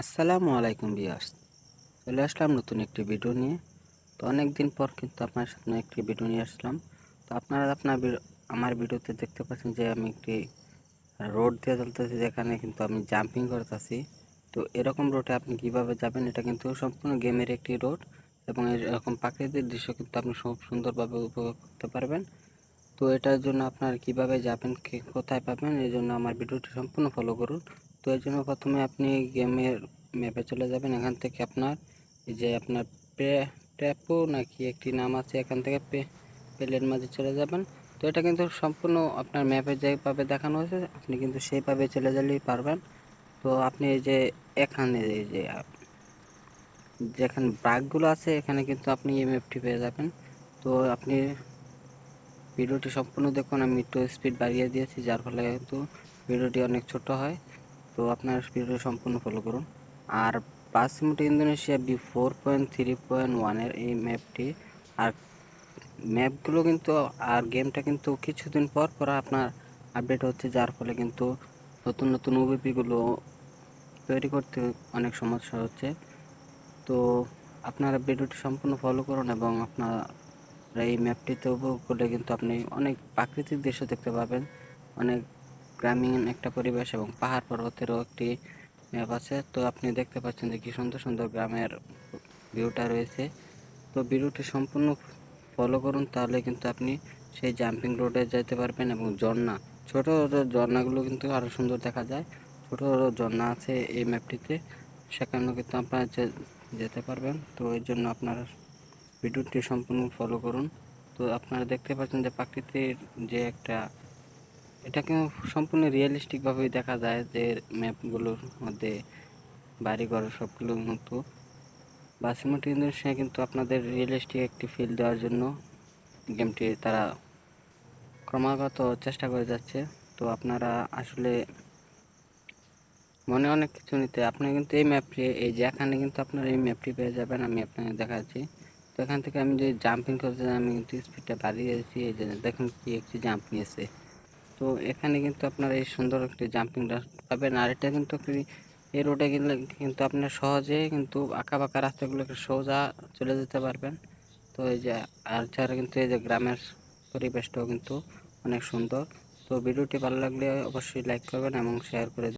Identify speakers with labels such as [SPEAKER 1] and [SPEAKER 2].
[SPEAKER 1] আসসালামু আলাইকুম বিয়ার্স চলে আসলাম নতুন একটি ভিডিও নিয়ে। তো অনেক দিন পর কিন্তু আপনার সামনে একটি ভিডিও নিয়ে আসলাম। তো আপনারা আপনার আমার ভিডিওতে দেখতে পাচ্ছেন যে আমি একটি রোড দিয়ে চলতেছি, যেখানে কিন্তু আমি জাম্পিং করতেছি। তো এরকম রোডে আপনি কীভাবে যাবেন, এটা কিন্তু সম্পূর্ণ গেমের একটি রোড এবং এরকম প্রাকৃতিক দৃশ্য কিন্তু আপনি খুব সুন্দরভাবে উপভোগ করতে পারবেন। তো এটার জন্য আপনার কীভাবে যাবেন কোথায় পাবেন, এই জন্য আমার ভিডিওটি সম্পূর্ণ ফলো করুন। তো এর জন্য প্রথমে আপনি গেমের ম্যাপে চলে যাবেন। এখান থেকে আপনার যে আপনার ট্যাপো নাকি একটি নাম আছে, এখান থেকে পেলের মাঝে চলে যাবেন। তো এটা কিন্তু সম্পূর্ণ আপনার ম্যাপে যেভাবে দেখানো হয়েছে, আপনি কিন্তু সেইভাবে চলে গেলেই পারবেন। তো আপনি এই যে এখানে এই যে যেখানে ব্রাকগুলো আছে, এখানে কিন্তু আপনি এই ম্যাপটি পেয়ে যাবেন। তো আপনি ভিডিওটি সম্পূর্ণ দেখুন, আমি একটু স্পিড বাড়িয়ে দিয়েছি, যার ফলে কিন্তু ভিডিওটি অনেক ছোট হয়। তো আপনার ভিডিও সম্পূর্ণ ফলো করুন। আর পাসিমোটো Indonesia B four point three point ওয়ানের এই ম্যাপটি আর ম্যাপগুলো কিন্তু, আর গেমটা কিন্তু কিছুদিন পর পর আপনার আপডেট হচ্ছে, যার ফলে কিন্তু নতুন নতুন ওবিপিগুলো তৈরি করতে অনেক সমস্যা হচ্ছে। তো আপনারা ভিডিওটি সম্পূর্ণ ফলো করুন এবং আপনার এই ম্যাপটিতে উপভোগ করলে কিন্তু আপনি অনেক প্রাকৃতিক দৃশ্য দেখতে পাবেন, অনেক গ্রামীণ একটা পরিবেশ এবং পাহাড় পর্বতেরও একটি ম্যাপ আছে। তো আপনি দেখতে পাচ্ছেন যে কি সুন্দর সুন্দর গ্রামের ভিউটা রয়েছে। তো ভিডিওটি সম্পূর্ণ ফলো করুন, তাহলে কিন্তু আপনি সেই জাম্পিং রোডে যেতে পারবেন এবং ঝর্ণা, ছোট ঝর্ণাগুলো কিন্তু আরও সুন্দর দেখা যায়। ছোট ছোট ঝর্ণা আছে এই ম্যাপটিতে সেখানেও কিন্তু আপনারা যেতে পারবেন। তো এর জন্য আপনারা ভিডিওটি সম্পূর্ণ ফলো করুন। তো আপনারা দেখতে পাচ্ছেন যে প্রাকৃতিক যে একটা এটাকে সম্পূর্ণ রিয়েলিস্টিকভাবেই দেখা যায় যে ম্যাপগুলোর মধ্যে বাড়িঘর সবগুলোর মতো। বাসিমটি ইন্দোনেশিয়া কিন্তু আপনাদের রিয়েলিস্টিক একটি ফিল দেওয়ার জন্য গেমটি তারা ক্রমাগত চেষ্টা করে যাচ্ছে। তো আপনারা আসলে মনে অনেক কিছু নিতে, আপনি কিন্তু এই ম্যাপটি এই যে এখানে কিন্তু আপনার এই ম্যাপটি পেয়ে যাবেন, আমি আপনাকে দেখাচ্ছি। তো এখান থেকে আমি যে জাম্পিং করতে আমি কিন্তু স্পিডটা বাড়িয়ে দিয়েছি। এই যে দেখুন কি একটি জাম্প নিয়েছে। তো এখানে কিন্তু আপনার এই সুন্দর একটি জাম্পিং ডাস্ট পাবেন। আর এটা কিন্তু এই রোডে গেলে কিন্তু আপনার সহজে কিন্তু আঁকা বাঁকা রাস্তাগুলোকে সোজা চলে যেতে পারবেন। তো এই যে, আর ছাড়া কিন্তু এই যে গ্রামের পরিবেশটাও কিন্তু অনেক সুন্দর। তো ভিডিওটি ভালো লাগলে অবশ্যই লাইক করবেন এবং শেয়ার করে